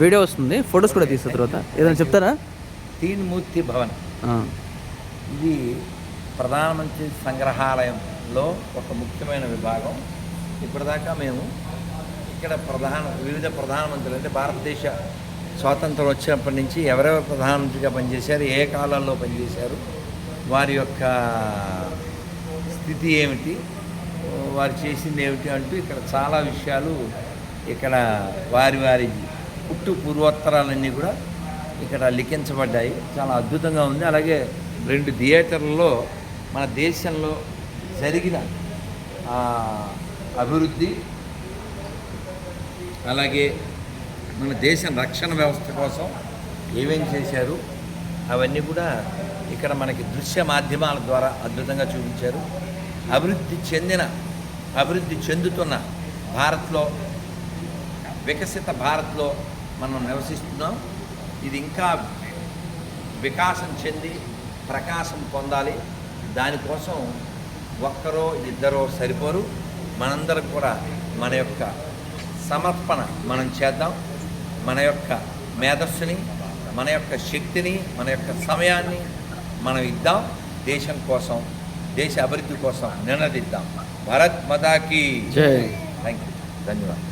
Video వస్తుంది photos కూడా తీసిన తర్వాత. ఏదైనా చెప్తారా? తీన్ మూర్తి భవన్ ఇది ప్రధానమంత్రి సంగ్రహాలయంలో ఒక ముఖ్యమైన విభాగం. ఇప్పటిదాకా మేము ఇక్కడ ప్రధాన వివిధ ప్రధానమంత్రులు అంటే భారతదేశ స్వాతంత్రం వచ్చినప్పటి నుంచి ఎవరెవరు ప్రధానమంత్రిగా పనిచేశారు ఏ కాలంలో పనిచేశారు వారి యొక్క స్థితి ఏమిటి వారు చేసింది ఏమిటి అంటూ ఇక్కడ చాలా విషయాలు ఇక్కడ వారి వారి పుట్టు పూర్వోత్తరాలన్నీ కూడా ఇక్కడ లిఖించబడ్డాయి. చాలా అద్భుతంగా ఉంది. అలాగే రెండు థియేటర్లలో మన దేశంలో జరిగిన అభివృద్ధి అలాగే మన దేశం రక్షణ వ్యవస్థ కోసం ఏమేం చేశారు అవన్నీ కూడా ఇక్కడ మనకి దృశ్య మాధ్యమాల ద్వారా అద్భుతంగా చూపించారు. అభివృద్ధి చెందిన అభివృద్ధి చెందుతున్న భారత్లో వికసిత భారత్లో మనం నివసిస్తున్నాం. ఇది ఇంకా వికాసం చెంది ప్రకాశం పొందాలి. దానికోసం ఒక్కరో ఇద్దరో సరిపోరు. మనందరం కూడా మన యొక్క సమర్పణ మనం చేద్దాం. మన యొక్క మేధస్సుని మన యొక్క శక్తిని మన యొక్క సమయాన్ని మనం ఇద్దాం. దేశం కోసం దేశ అభివృద్ధి కోసం నినదిద్దాం భారత్ మతాకి థ్యాంక్ యూ ధన్యవాదాలు.